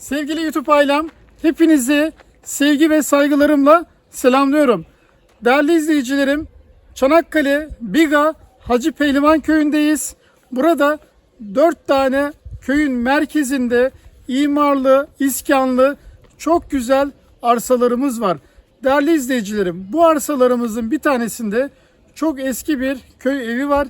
Sevgili YouTube ailem, hepinizi sevgi ve saygılarımla selamlıyorum. Değerli izleyicilerim, Çanakkale Biga Hacı Pehlivan köyündeyiz. Burada dört tane köyün merkezinde imarlı, iskanlı, çok güzel arsalarımız var. Değerli izleyicilerim, bu arsalarımızın bir tanesinde çok eski bir köy evi var.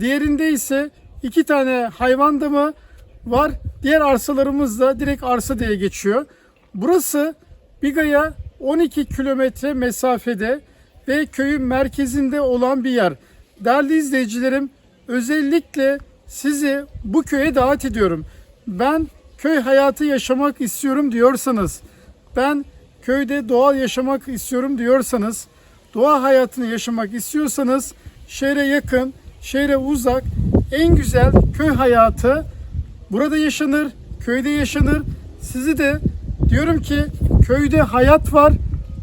Diğerinde ise iki tane hayvan damı var. Diğer arsalarımız da direkt arsa diye geçiyor. Burası Biga'ya 12 kilometre mesafede ve köyün merkezinde olan bir yer. Değerli izleyicilerim özellikle sizi bu köye davet ediyorum. Ben köy hayatı yaşamak istiyorum diyorsanız, ben köyde doğal yaşamak istiyorum diyorsanız, doğa hayatını yaşamak istiyorsanız şehre yakın, şehre uzak en güzel köy hayatı burada yaşanır, köyde yaşanır. Sizi de diyorum ki köyde hayat var,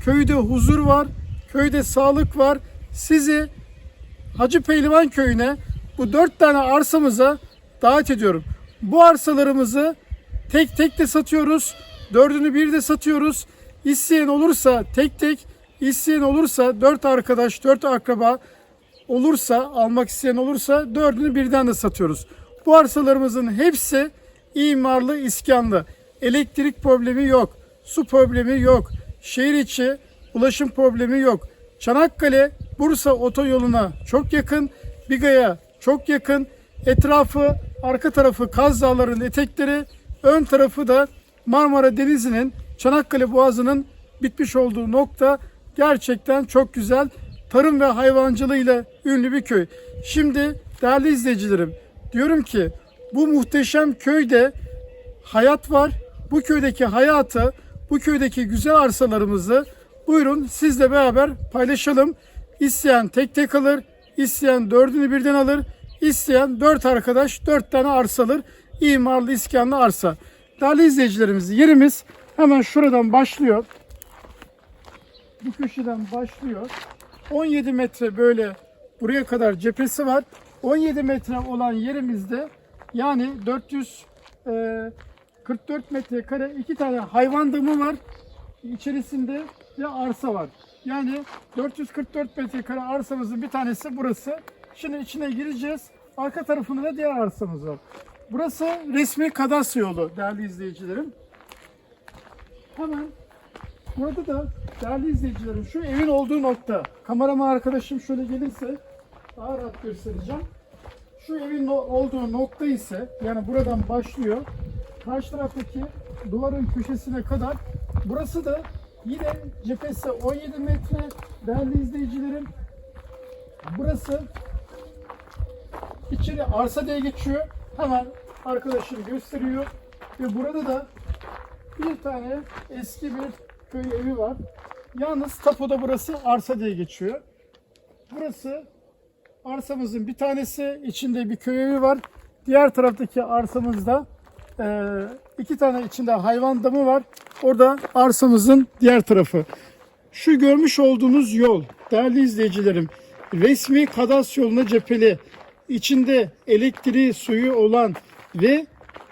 köyde huzur var, köyde sağlık var. Sizi Hacı Pehlivan köyüne bu dört tane arsamıza davet ediyorum. Bu arsalarımızı tek tek de satıyoruz. Dördünü bir de satıyoruz. İsteyen olursa tek tek, isteyen olursa dört arkadaş, dört akraba olursa, almak isteyen olursa dördünü birden de satıyoruz. Bu arsalarımızın hepsi imarlı, iskanlı. Elektrik problemi yok, su problemi yok, şehir içi ulaşım problemi yok. Çanakkale Bursa otoyoluna çok yakın, Biga'ya çok yakın. Etrafı, arka tarafı Kaz Dağları'nın etekleri, ön tarafı da Marmara Denizi'nin, Çanakkale Boğazı'nın bitmiş olduğu nokta gerçekten çok güzel. Tarım ve hayvancılığıyla ünlü bir köy. Şimdi değerli izleyicilerim diyorum ki bu muhteşem köyde hayat var. Bu köydeki hayatı, bu köydeki güzel arsalarımızı buyurun sizle beraber paylaşalım. İsteyen tek tek alır, isteyen dördünü birden alır, isteyen dört arkadaş dört tane arsa alır. İmarlı, iskanlı arsa. Değerli izleyicilerimiz yerimiz hemen şuradan başlıyor. Bu köşeden başlıyor. 17 metre böyle buraya kadar cephesi var. 17 metre olan yerimizde yani 444 metrekare iki tane hayvan damı var. İçerisinde de arsa var. Yani 444 metrekare arsamızın bir tanesi burası. Şimdi içine gireceğiz. Arka tarafında da diğer arsamız var. Burası resmi kadastro yolu değerli izleyicilerim. Hemen burada da değerli izleyicilerim şu evin olduğu nokta. Kameraman arkadaşım şöyle gelirse daha rahat göstereceğim. Şu evin olduğu nokta ise yani buradan başlıyor. Karşı taraftaki duvarın köşesine kadar. Burası da yine cephesi 17 metre değerli izleyicilerim. Burası içeri arsa diye geçiyor. Hemen arkadaşım gösteriyor. Ve burada da bir tane eski bir köy evi var. Yalnız tapuda burası arsa diye geçiyor. Burası arsamızın bir tanesi. içinde bir köy evi var. Diğer taraftaki arsamızda e, iki tane içinde hayvan damı var. Orada arsamızın diğer tarafı. Şu görmüş olduğunuz yol değerli izleyicilerim resmi kadas yoluna cepheli. İçinde elektriği, suyu olan ve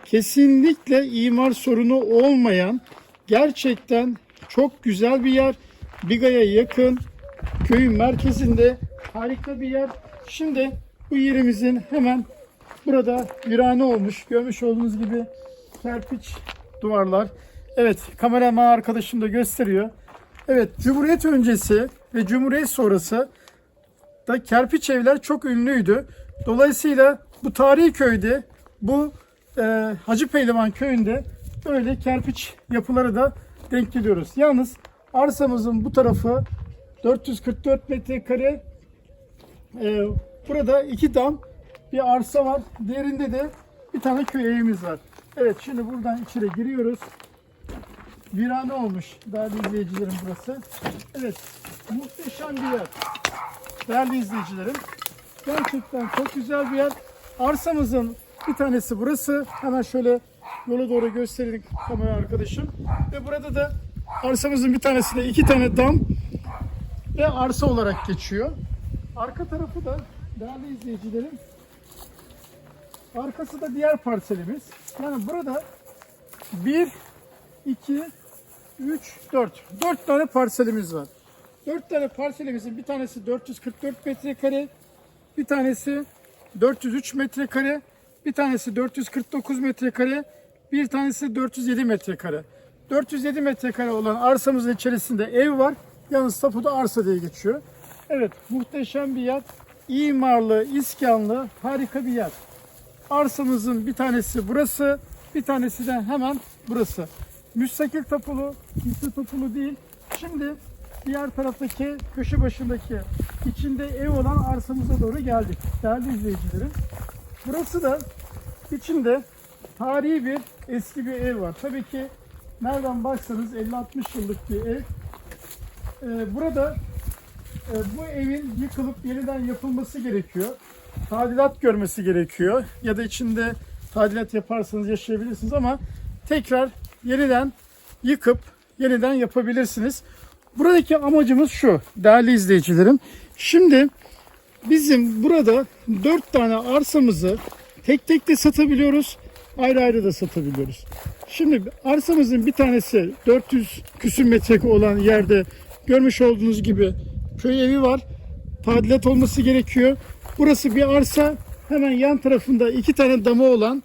kesinlikle imar sorunu olmayan gerçekten çok güzel bir yer. Biga'ya yakın, köyün merkezinde harika bir yer. Şimdi bu yerimizin hemen burada virane olmuş. Görmüş olduğunuz gibi kerpiç duvarlar. Evet kameraman arkadaşım da gösteriyor. Evet Cumhuriyet öncesi ve Cumhuriyet sonrası da kerpiç evler çok ünlüydü. Dolayısıyla bu tarihi köyde bu e, Hacı Pehlivan köyünde böyle kerpiç yapıları da denk geliyoruz. Yalnız arsamızın bu tarafı 444 metrekare e, burada iki dam bir arsa var. Diğerinde de bir tane köy evimiz var. Evet şimdi buradan içeri giriyoruz. Virane olmuş değerli izleyicilerim burası. Evet muhteşem bir yer. Değerli izleyicilerim. Gerçekten çok güzel bir yer. Arsamızın bir tanesi burası. Hemen şöyle yola doğru gösterelim kamera arkadaşım. Ve burada da arsamızın bir tanesi de iki tane dam ve arsa olarak geçiyor. Arka tarafı da değerli izleyicilerim arkası da diğer parselimiz. Yani burada bir 2, 3, 4. 4 tane parselimiz var. 4 tane parselimizin bir tanesi 444 metrekare, bir tanesi 403 metrekare, bir tanesi 449 metrekare, bir tanesi 407 metrekare. 407 metrekare olan arsamızın içerisinde ev var. Yalnız tapuda arsa diye geçiyor. Evet muhteşem bir yer. İmarlı, iskanlı, harika bir yer. Arsamızın bir tanesi burası, bir tanesi de hemen burası. Müstakil tapulu, hisse tapulu değil. Şimdi diğer taraftaki köşe başındaki içinde ev olan arsamıza doğru geldik. Değerli izleyicilerim. Burası da içinde tarihi bir eski bir ev var. Tabii ki nereden baksanız 50-60 yıllık bir ev. Ee, burada bu evin yıkılıp yeniden yapılması gerekiyor. Tadilat görmesi gerekiyor. Ya da içinde tadilat yaparsanız yaşayabilirsiniz ama tekrar yeniden yıkıp yeniden yapabilirsiniz. Buradaki amacımız şu değerli izleyicilerim. Şimdi bizim burada 4 tane arsamızı tek tek de satabiliyoruz. Ayrı ayrı da satabiliyoruz. Şimdi arsamızın bir tanesi 400 küsür metreke olan yerde görmüş olduğunuz gibi köy evi var. Tadilat olması gerekiyor. Burası bir arsa. Hemen yan tarafında iki tane dama olan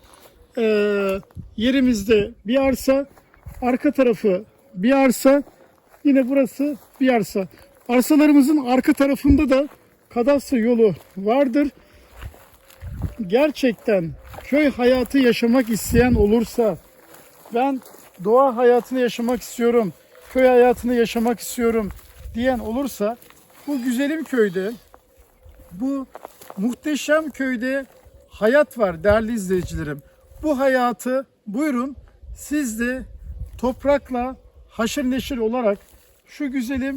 eee, yerimizde bir arsa. Arka tarafı bir arsa. Yine burası bir arsa. Arsalarımızın arka tarafında da kadastro yolu vardır. Gerçekten köy hayatı yaşamak isteyen olursa ben doğa hayatını yaşamak istiyorum, köy hayatını yaşamak istiyorum diyen olursa bu güzelim köyde, bu muhteşem köyde hayat var değerli izleyicilerim. Bu hayatı buyurun siz de toprakla haşır neşir olarak şu güzelim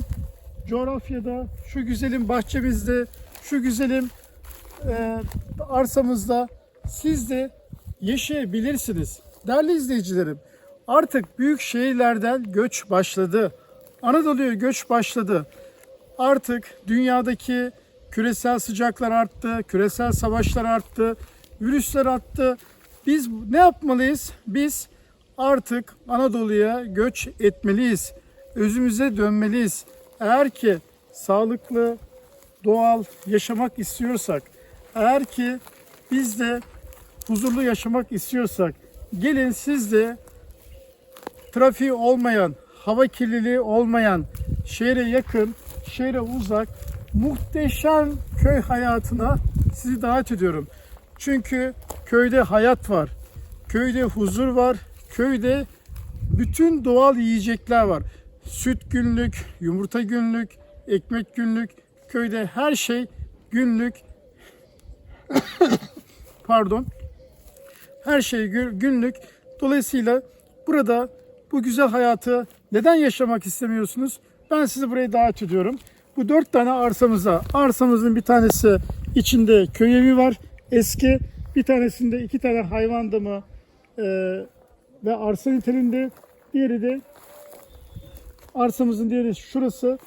coğrafyada, şu güzelim bahçemizde, şu güzelim e, arsamızda siz de yaşayabilirsiniz. Değerli izleyicilerim, artık büyük şehirlerden göç başladı. Anadolu'ya göç başladı. Artık dünyadaki küresel sıcaklar arttı, küresel savaşlar arttı, virüsler arttı. Biz ne yapmalıyız? Biz artık Anadolu'ya göç etmeliyiz. Özümüze dönmeliyiz. Eğer ki sağlıklı, doğal yaşamak istiyorsak, eğer ki biz de huzurlu yaşamak istiyorsak, gelin siz de trafiği olmayan, hava kirliliği olmayan, şehre yakın, şehre uzak, muhteşem köy hayatına sizi davet ediyorum. Çünkü köyde hayat var, köyde huzur var, köyde bütün doğal yiyecekler var. Süt günlük, yumurta günlük, ekmek günlük, köyde her şey günlük. Pardon. Her şey gü- günlük. Dolayısıyla burada bu güzel hayatı neden yaşamak istemiyorsunuz? Ben sizi buraya davet ediyorum. Bu dört tane arsamıza, arsamızın bir tanesi içinde köy evi var, eski. Bir tanesinde iki tane hayvan damı e, ve arsa niteliğinde. Diğeri de arsamızın diğeri şurası.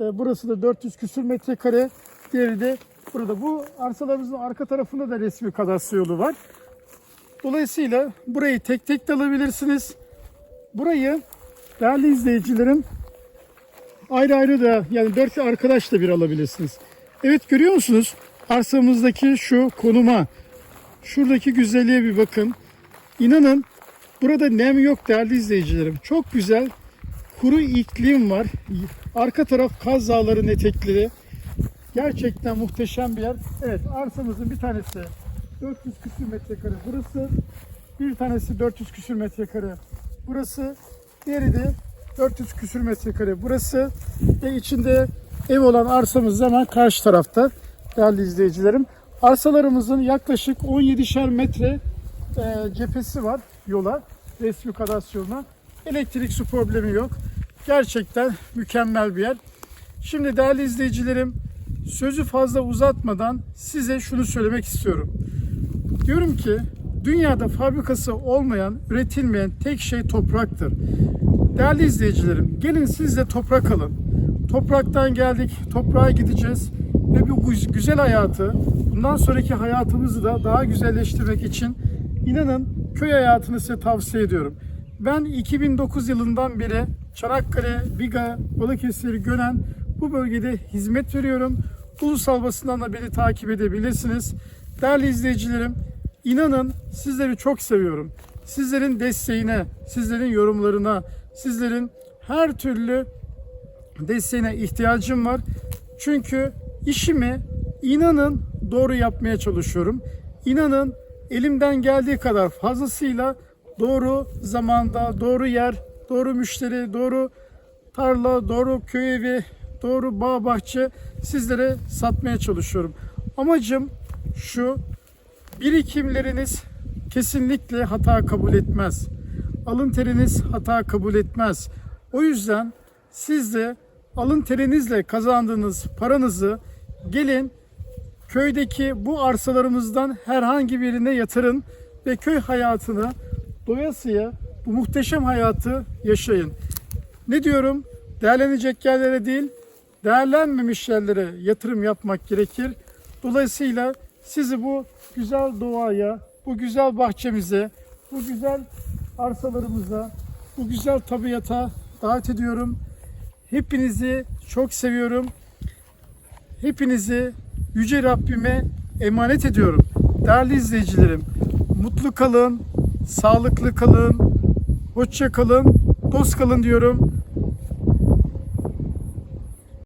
E, burası da 400 küsür metrekare. Diğeri de burada. Bu arsalarımızın arka tarafında da resmi kadastro yolu var. Dolayısıyla burayı tek tek de alabilirsiniz. Burayı değerli izleyicilerim ayrı ayrı da yani dört arkadaş da bir alabilirsiniz. Evet görüyor musunuz? Arsamızdaki şu konuma, şuradaki güzelliğe bir bakın. İnanın burada nem yok değerli izleyicilerim. Çok güzel kuru iklim var. Arka taraf Kaz Dağları'nın etekleri. Gerçekten muhteşem bir yer. Evet arsamızın bir tanesi 400 küsür metrekare burası. Bir tanesi 400 küsür metrekare burası. Diğeri de 400 küsür metrekare burası. Ve içinde ev olan arsamız hemen karşı tarafta değerli izleyicilerim. Arsalarımızın yaklaşık 17'şer metre e, cephesi var yola. Resmi kadasyona. Elektrik su problemi yok. Gerçekten mükemmel bir yer. Şimdi değerli izleyicilerim sözü fazla uzatmadan size şunu söylemek istiyorum. Diyorum ki dünyada fabrikası olmayan, üretilmeyen tek şey topraktır. Değerli izleyicilerim, gelin siz de toprak alın. Topraktan geldik, toprağa gideceğiz ve bu güz- güzel hayatı, bundan sonraki hayatımızı da daha güzelleştirmek için inanın köy hayatını size tavsiye ediyorum. Ben 2009 yılından beri Çanakkale, Biga, Balıkesir, Gönen bu bölgede hizmet veriyorum. Ulusal basından da beni takip edebilirsiniz. Değerli izleyicilerim, inanın sizleri çok seviyorum. Sizlerin desteğine, sizlerin yorumlarına, sizlerin her türlü desteğine ihtiyacım var. Çünkü işimi inanın doğru yapmaya çalışıyorum. İnanın elimden geldiği kadar fazlasıyla doğru zamanda, doğru yer, doğru müşteri, doğru tarla, doğru köy evi, doğru bağ bahçe sizlere satmaya çalışıyorum. Amacım şu, birikimleriniz kesinlikle hata kabul etmez. Alın teriniz hata kabul etmez. O yüzden siz de alın terinizle kazandığınız paranızı gelin köydeki bu arsalarımızdan herhangi birine yatırın ve köy hayatını doyasıya bu muhteşem hayatı yaşayın. Ne diyorum? Değerlenecek yerlere değil, değerlenmemiş yerlere yatırım yapmak gerekir. Dolayısıyla sizi bu güzel doğaya, bu güzel bahçemize, bu güzel arsalarımıza, bu güzel tabiata davet ediyorum. Hepinizi çok seviyorum. Hepinizi Yüce Rabbime emanet ediyorum. Değerli izleyicilerim, mutlu kalın, sağlıklı kalın, hoşça kalın, dost kalın diyorum.